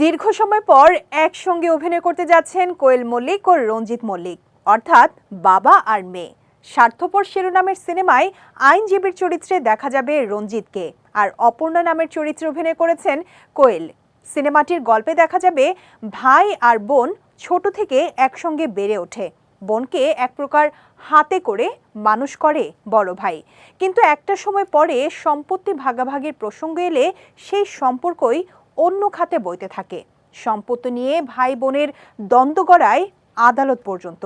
দীর্ঘ সময় পর একসঙ্গে অভিনয় করতে যাচ্ছেন কোয়েল মল্লিক ও রঞ্জিত মল্লিক। অর্থাৎ বাবা আর মেয়ে। স্বার্থপর শিরোনামের সিনেমায় আইনজীবীর চরিত্রে দেখা যাবে রঞ্জিতকে। আর অপর্ণা নামের চরিত্রে অভিনয় করেছেন কোয়েল। সিনেমাটির গল্পে দেখা যাবে ভাই আর বোন ছোট থেকে একসঙ্গে বেড়ে ওঠে। বোনকে এক প্রকার হাতে করে মানুষ করে বড় ভাই। কিন্তু একটা সময় পরে সম্পত্তি ভাগাভাগির প্রসঙ্গ এলে সেই সম্পর্কই অন্য খাতে বইতে থাকে। সম্পত্তি নিয়ে ভাই বোনের দ্বন্দ্ব গড়ায় আদালত পর্যন্ত।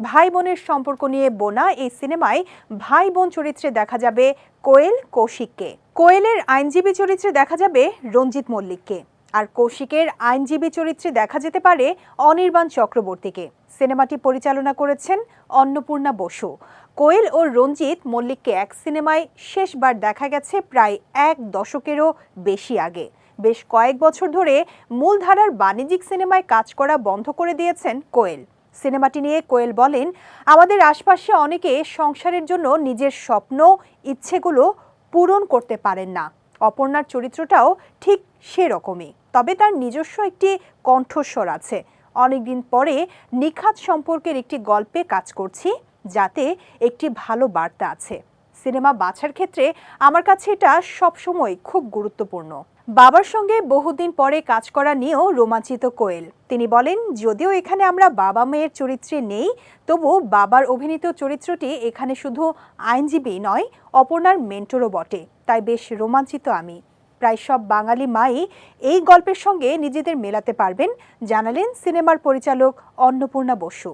ভাই বোনের সম্পর্ক নিয়ে বোনা এই সিনেমায় ভাই বোন চরিত্রে দেখা যাবে কোয়েল কৌশিককে। কোয়েলের আইনজীবী চরিত্রে দেখা যাবে রঞ্জিত মল্লিককে। আর কৌশিকের আইনজীবী চরিত্রে দেখা যেতে পারে অনির্বাণ চক্রবর্তীকে। সিনেমাটি পরিচালনা করেছেন অন্নপূর্ণা বসু। কোয়েল ও রঞ্জিত মল্লিককে এক সিনেমায় শেষবার দেখা গেছে প্রায় এক দশকেরও বেশি আগে। বেশ কয়েক বছর ধরে মূলধারার বাণিজ্যিক সিনেমায় কাজ করা বন্ধ করে দিয়েছেন কোয়েল। সিনেমাটি নিয়ে কোয়েল বলেন, আমাদের আশপাশে অনেকে সংসারের জন্য নিজের স্বপ্ন, ইচ্ছেগুলো পূরণ করতে পারেন না। অপর্ণার চরিত্রটাও ঠিক সেরকমই। তবে তার নিজস্ব একটি কণ্ঠস্বর আছে। অনেকদিন পরে নিখাত সম্পর্কের একটি গল্পে কাজ করছি, যাতে একটি ভালো বার্তা আছে। সিনেমা বাছার ক্ষেত্রে আমার কাছে এটা সবসময় খুব গুরুত্বপূর্ণ। বাবার সঙ্গে বহুদিন পরে কাজ করা নিয়েও রোমাঞ্চিত কোয়েল। তিনি বলেন, যদিও এখানে আমরা বাবা মেয়ের চরিত্রে নেই, তবু বাবার অভিনীত চরিত্রটি এখানে শুধু আইনজীবী নয়, অপর্ণার মেন্টরও বটে। তাই বেশ রোমাঞ্চিত আমি। প্রায় সব বাঙালি মাই এই গল্পের সঙ্গে নিজেদের মেলাতে পারবেন, জানালেন সিনেমার পরিচালক অন্নপূর্ণা বসু।